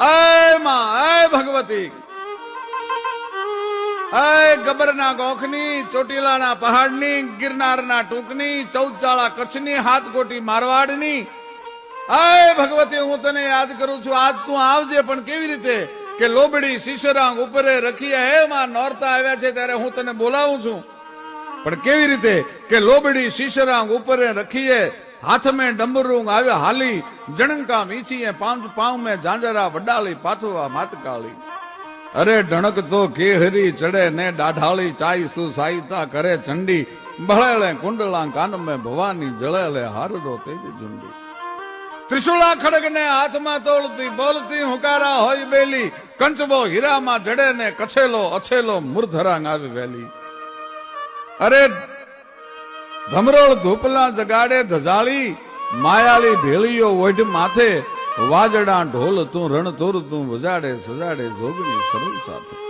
અયમાં અય ભગવતી. અય ગબરના ગોખની, ચોટીલાના પહાડની, ગિરનારના ટૂંકની ચૌદચાળા કચ્છની હાથકોટી મારવાડની. અય ભગવતી, હું તને યાદ કરું છું, આજ તું આવજે, પણ કેવી રીતે કે લોબડી શિશરાંગ ઉપરે રખીએ, હે માં, નોરતા આવ્યા છે, ત્યારે હું તને બોલાવું છું. પણ કેવી રીતે કે લોબડી શીશરાંગ ઉપરે રખીએ હાથ મેં ડમરુંગ આવ્યો હાલી, જણકા મીચીએ પાંચ પાઉં મેં ઝાંઝરા વડાલી, પાથુઆ માતકાલી. અરે ઢણક તો કેહરી ચડે ને દાઢાળી, ચાઈ સુ સાઈતા કરે ચંડી. ભળેલે કુંડલા કાન મેં ભવાની જળેલે હારડો તેજ ઝુંડી. ત્રિશુલા ખડગ ને હાથમાં તોડતી, બોલતી હુકારા હોય બેલી. કંચબો હીરામાં જડે ને કછેલો અછેલો મૂર્ધરાંગ આવી વેલી. અરે ધમરોળ ધૂપલા જગાડે ધજાળી માયાલી ભેળીઓ ઓઢ માથે, વાજડા ઢોલ તું રણ તું વજાડે સજાડે જોગની સરળ સાથે.